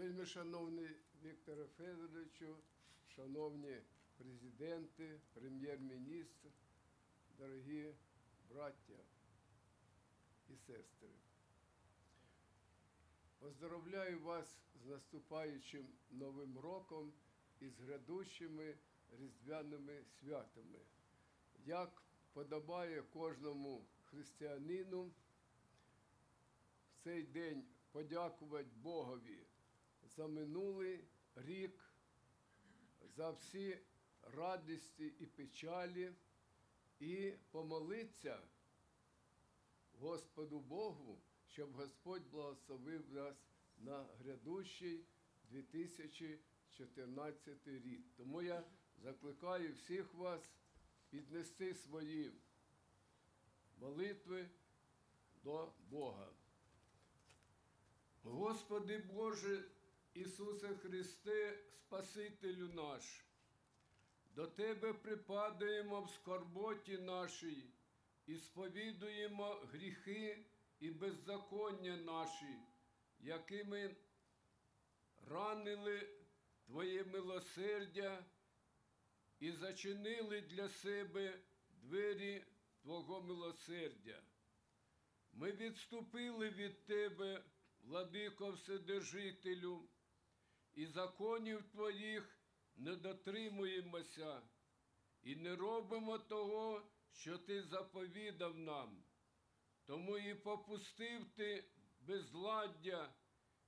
Вельми шановний Вікторе Федоровичу, шановні президенти, прем'єр-міністр, дорогі браття і сестри. Поздоровляю вас з наступаючим Новим роком і з грядущими різдвяними святами. Як подобає кожному християнину в цей день подякувати Богові за минулий рік, за всі радості і печалі, і помолитися Господу Богу, щоб Господь благословив нас на грядущий 2014 рік. Тому я закликаю всіх вас піднести свої молитви до Бога. Господи Боже, Ісусе Христе, Спасителю наш, до Тебе припадаємо в скорботі нашій і сповідуємо гріхи і беззаконня наші, якими ранили Твоє милосердя і зачинили для себе двері Твого милосердя. Ми відступили від Тебе, владико Вседержителю, і законів Твоїх не дотримуємося, і не робимо того, що Ти заповідав нам. Тому і попустив Ти безладдя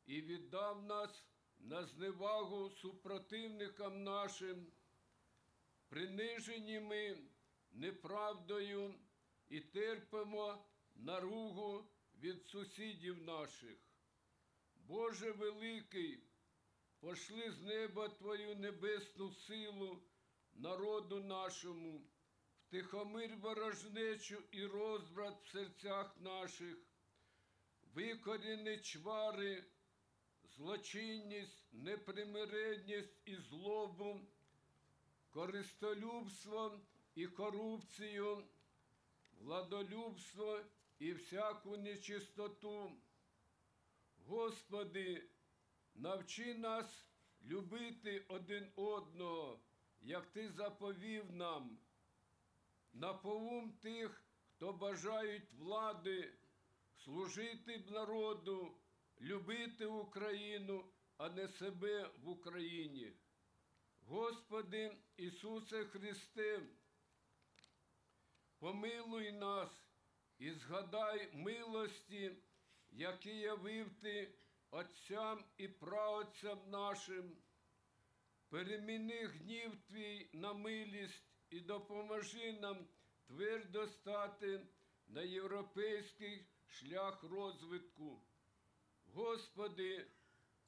і віддав нас на зневагу супротивникам нашим, принижені ми неправдою і терпимо наругу від сусідів наших. Боже великий, пошли з неба Твою небесну силу народу нашому, втихомир ворожнечу і розбрат в серцях наших, викоріни чвари, злочинність, непримиренність і злобу, користолюбство і корупцію, владолюбство і всяку нечистоту. Господи, навчи нас любити один одного, як Ти заповів нам, наповум тих, хто бажають влади, служити народу, любити Україну, а не себе в Україні. Господи Ісусе Христе, помилуй нас і згадай милості, які явив Ти Отцям і праотцям нашим. Переміни гнів Твій на милість і допоможи нам твердо стати на європейський шлях розвитку. Господи,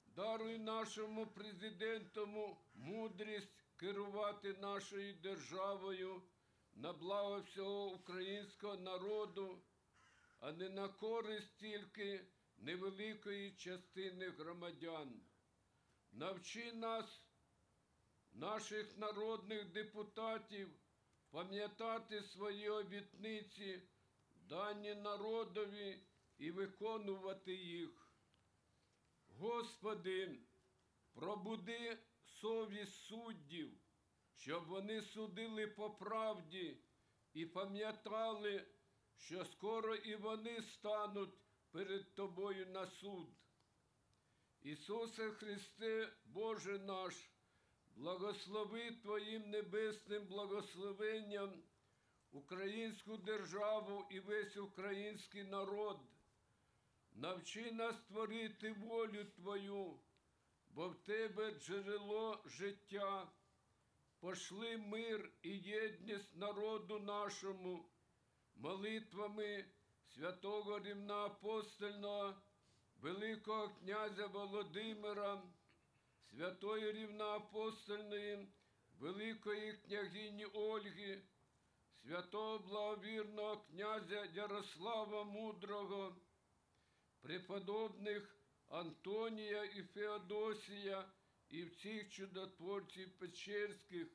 даруй нашому президенту мудрість керувати нашою державою на благо всього українського народу, а не на користь тільки невеликої частини громадян. Навчи нас, наших народних депутатів, пам'ятати свої обітниці, дані народові і виконувати їх. Господи, пробуди совість суддів, щоб вони судили по правді і пам'ятали, що скоро і вони стануть перед Тобою на суд. Ісусе Христе, Боже наш, благослови Твоїм небесним благословенням українську державу і весь український народ. Навчи нас творити волю Твою, бо в Тебе джерело життя. Пошли мир і єдність народу нашому, молитвами святого рівноапостольного, Великого князя Володимира, святої рівноапостольної, Великої княгині Ольги, святого благовірного князя Ярослава Мудрого, преподобних Антонія і Феодосія і всіх чудотворців Печерських,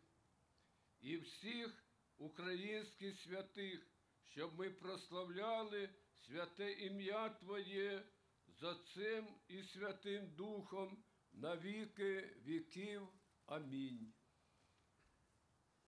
і всіх українських святих, щоб ми прославляли святе ім'я Твоє за цим і Святим Духом, на віки віків. Амінь.